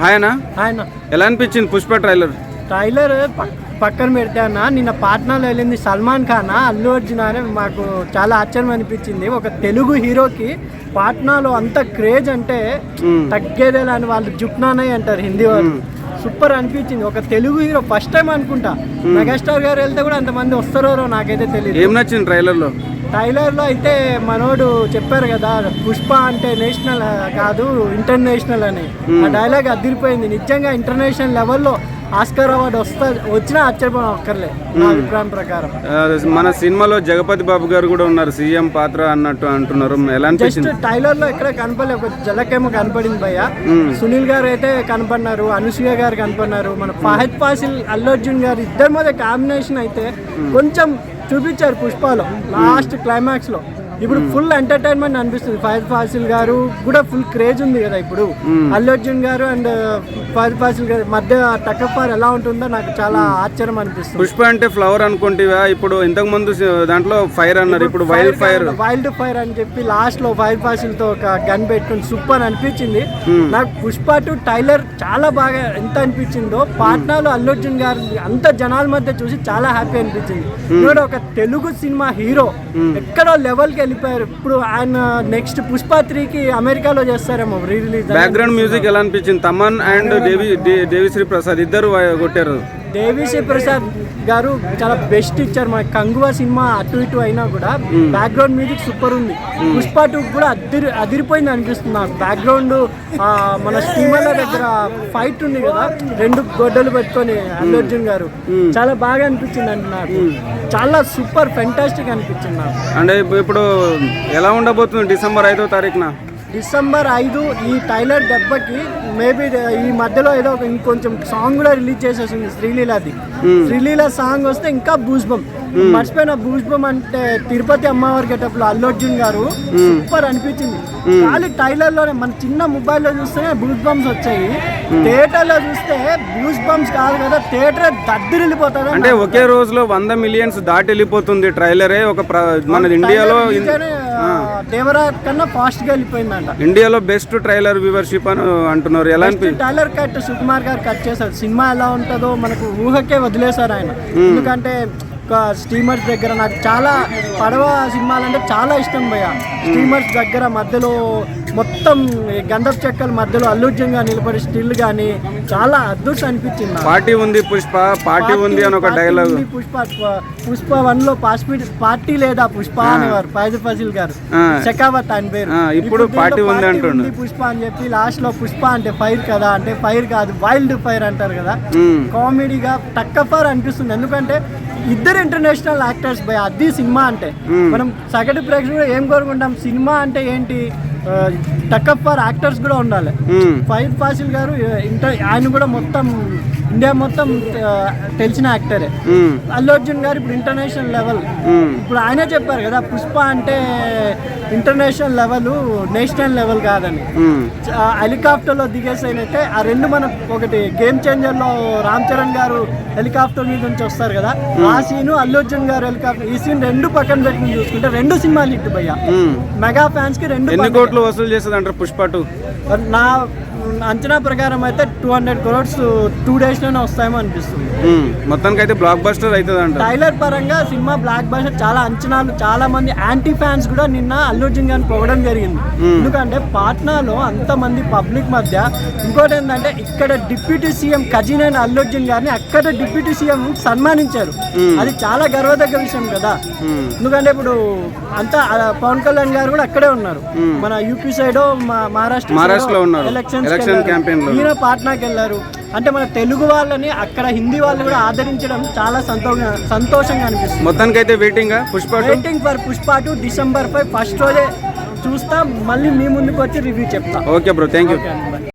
హాయనా? ఎలా అనిపించింది Pushpa trailer? Trailer పక్- పక్కన పెడితే అన్న నిన్న పాట్నాలో వెళ్ళింది సల్మాన్ ఖాన్ అల్లు అర్జున్ అని మాకు చాలా ఆశ్చర్యం అనిపించింది. ఒక తెలుగు హీరోకి పాట్నాలో అంత క్రేజ్ అంటే తగ్గేదేలా అని వాళ్ళు జుప్నానయ్ అంటారు హిందీ వాళ్ళు. సూపర్ అనిపించింది. ఒక తెలుగు హీరో ఫస్ట్ టైం అనుకుంటా. మెగాస్టార్ గారు వెళ్తే కూడా అంతమంది వస్తారో నాకైతే తెలియదు ఏం నచ్చింది ట్రైలర్లో ట్రైలర్లో అయితే మనోడు చెప్పారు కదా పుష్ప అంటే నేషనల్ కాదు ఇంటర్నేషనల్ అని. ఆ డైలాగ్ అదిరిపోయింది. నిజంగా ఇంటర్నేషనల్ లెవెల్లో ఆస్కర్ అవార్డు వస్తా వచ్చినా ఆశ్చర్యపోవడం అక్కర్లే నా అభిప్రాయం ప్రకారం. మన సినిమాలో జగపతి బాబు గారు కూడా ఉన్నారు సీఎం పాత్ర అన్నట్టు అంటున్నారు. ఎలా జస్ట్ ట్రైలర్లో ఎక్కడ కనపడలేదు ఒక జలకేమో కనపడింది భయ్య. సునీల్ గారు అయితే కనపడినారు అనసూయ గారు కనపడినారు. మన ఫహద్ ఫాసిల్ అల్లు అర్జున్ గారు ఇద్దరి మధ్య కాంబినేషన్ అయితే కొంచెం చూపించారు పుష్పాలు లాస్ట్ క్లైమాక్స్లో. ఇప్పుడు ఫుల్ ఎంటర్టైన్మెంట్ అనిపిస్తుంది. ఫహద్ ఫాసిల్ గారు కూడా ఫుల్ క్రేజ్ ఉంది కదా ఇప్పుడు. అల్లు అర్జున్ గారు అండ్ ఫహద్ ఫాసిల్ గారు మధ్య టకఫార్ ఎలా ఉంటుందో నాకు చాలా ఆశ్చర్యం అనిపిస్తుంది. పుష్ప అంటే ఫ్లవర్ అనుకుంటేవా? ఇప్పుడు ఇంతకు ముందు దాంట్లో ఫైర్ అన్నారు. ఇప్పుడు వైల్డ్ ఫైర్ వైల్డ్ ఫైర్ అని చెప్పి లాస్ట్లో ఫైర్ ఫాసిల్తో ఒక గన్ పెట్టుకుని సూపర్ అనిపించింది. నాకు పుష్ప టు టైలర్ చాలా బాగా ఎంత అనిపించిందో పాట్నాలో అల్లు అర్జున్ గారు అంత జనాల మధ్య చూసి చాలా హ్యాపీ అనిపించింది. ఎందుకంటే ఒక తెలుగు సినిమా హీరో ఎక్కడో లెవెల్కి వెళ్ళిపోయారు. ఇప్పుడు ఆయన నెక్స్ట్ పుష్ప త్రీకి అమెరికాలో చేస్తారేమో రీ రిలీజ్ బ్యాక్గ్రౌండ్ మ్యూజిక్ ఎలా అనిపించింది? తమన్ అండ్ దేవి దేవిశ్రీ ప్రసాద్ ఇద్దరు కొట్టారు. దేవిశ్రీ ప్రసాద్ గారు చాలా బెస్ట్ ఇచ్చారు. మన కంగువా సినిమా అటు ఇటు అయినా కూడా బ్యాక్గ్రౌండ్ మ్యూజిక్ సూపర్ ఉంది. పుష్ప టూ కూడా అదిరి అదిరిపోయింది అనిపిస్తుంది నాకు. బ్యాక్గ్రౌండ్ మన స్టీమర్ల దగ్గర ఫైట్ ఉంది కదా రెండు గొడ్డలు పెట్టుకొని అల్లు అర్జున్ గారు. చాలా బాగా అనిపించింది అండి నాకు. చాలా సూపర్ ఫెంటాస్టిక్ అనిపించింది నాకు. అంటే ఇప్పు- ఇప్పుడు ఎలా ఉండబోతుంది డిసెంబర్ ఐదో తారీఖున? డిసెంబర్ ఐదు ఈ టైలర్ దెబ్బకి మేబీ ఈ మధ్యలో ఏదో ఒక ఇంకొంచెం సాంగ్ కూడా రిలీజ్ చేసేసింది శ్రీలీలాది శ్రీలీల సాంగ్ వస్తే ఇంకా బూజ్బం మర్చిపోయిన బూజ్బం అంటే తిరుపతి అమ్మవారి గెటప్లో అల్లు అర్జున్ గారు సూపర్ అనిపించింది. ఖాళీ టైలర్లోనే మన చిన్న మొబైల్లో చూస్తే బూజ్ బంప్స్ వచ్చాయి. థియేటర్లో చూస్తే బూజ్ బంప్స్ కాదు కదా థియేటర్ దద్దరిల్లిపోతుంది అంటే ఒకే రోజులో వంద మిలియన్స్ దాటి వెళ్ళిపోతుంది ట్రైలరే. ఒక మన ఇండియాలో దేవరా కన్నా ఫాస్ట్గా వెళ్ళిపోయిందంట. ఇండియాలో బెస్ట్ ట్రైలర్ వ్యూవర్షిప్ అని అంటున్నారు. ఎలా టైలర్ కట్ సుకుమార్ గారు కట్ చేశారు. సినిమా ఎలా ఉంటుందో మనకు ఊహకే వదిలేశారు ఆయన. ఎందుకంటే స్టీమర్స్ దగ్గర నాకు చాలా పడవ సినిమాలు అంటే చాలా ఇష్టం భయ్య. స్టీమర్స్ దగ్గర మధ్యలో మొత్తం గంధపు చెక్కల మధ్యలో అల్లుర్జంగా నిలబడి స్టిల్ కానీ చాలా అద్భుతం అనిపించింది. పార్టీ ఉంది పుష్ప పార్టీ ఉంది అని ఒక డైలాగ్ పుష్ప పుష్ప వన్లో పార్టీ లేదా పుష్ప అనేవారు ఫైజ్ ఫసిల్ గారు. ఆ. శకావత్ ఆయన పేరు. ఇప్పుడు పార్టీ ఉంది అంటుండు. ఉంది పుష్ప అని చెప్పి లాస్ట్లో పుష్ప అంటే ఫైర్ కదా అంటే ఫైర్ కాదు వైల్డ్ ఫైర్ అంటారు కదా. కామెడీగా టక్కఫర్ అనిపిస్తుంది. ఎందుకంటే ఇద్దరు ఇంటర్నేషనల్ యాక్టర్స్ బై అది సినిమా అంటే. మనం సగటు ప్రేక్షకుడు ఏం కోరుకుంటాం? సినిమా అంటే ఏంటి? టక్కఫర్ యాక్టర్స్ కూడా ఉండాలి. ఫైర్ ఫాసిల్ గారు ఇంటర్ ఆయన కూడా మొత్తం ఇండియా మొత్తం తెలిసిన యాక్టరే. అల్లు అర్జున్ గారు ఇప్పుడు ఇంటర్నేషనల్ లెవెల్. ఇప్పుడు ఆయనే చెప్పారు కదా పుష్ప అంటే ఇంటర్నేషనల్ లెవెల్ నేషనల్ లెవెల్ కాదని హెలికాప్టర్లో దిగేసైనైతే ఆ రెండు మనం ఒకటి గేమ్ చేంజర్లో రామ్ చరణ్ గారు హెలికాప్టర్ మీద నుంచి వస్తారు కదా ఆ సీను అల్లు అర్జున్ గారు హెలికాప్టర్ ఈ సీన్ రెండు పక్కన పెట్టుకుని చూసుకుంటే రెండు సినిమాలు హిట్ భయ్య. మెగా ఫ్యాన్స్కి రెండు. కోట్లు వసూలు చేస్తుంది అంటారు పుష్ప టూ నా అంచనా ప్రకారం అయితే టూ హండ్రెడ్ క్రోడ్స్ టూ డేస్లోనే వస్తాయేమో అనిపిస్తుంది. మొత్తానికి అయితే బ్లాక్ బస్టర్ అవుతుంది అంట టైలర్ పరంగా సినిమా బ్లాక్ బస్టర్ చాలా అంచనాలు చాలా మంది యాంటీ ఫ్యాన్స్ కూడా నిన్న అల్లు అర్జున్ గారిని పొగడం జరిగింది ఎందుకంటే పాట్నాలో అంతమంది పబ్లిక్ మధ్య ఇంకోటి ఏంటంటే ఇక్కడ డిప్యూటీ సీఎం కజినేని అల్లు అర్జున్ గారిని అక్కడ డిప్యూటీ సీఎం సన్మానించారు అది చాలా గర్వదగ్గ విషయం కదా. ఎందుకంటే ఇప్పుడు అంతా పవన్ కళ్యాణ్ గారు కూడా అక్కడే ఉన్నారు మన యూపీ సైడ్ మహారాష్ట్ర మహారాష్ట్రలో ఉన్నారు. ఎలక్షన్స్. ఈయన పాట్నాకి వెళ్ళారు. అంటే మన తెలుగు వాళ్ళని అక్కడ హిందీ వాళ్ళు కూడా ఆదరించడం చాలా సంతోషంగా సంతోషంగా అనిపిస్తుంది. మొత్తానికి అయితే waiting Pushpa waiting for Pushpa to December five first రోజే చూస్తా. మళ్ళీ మీ ముందుకు వచ్చి రివ్యూ చెప్తా ఓకే బ్రో థ్యాంక్ యూ.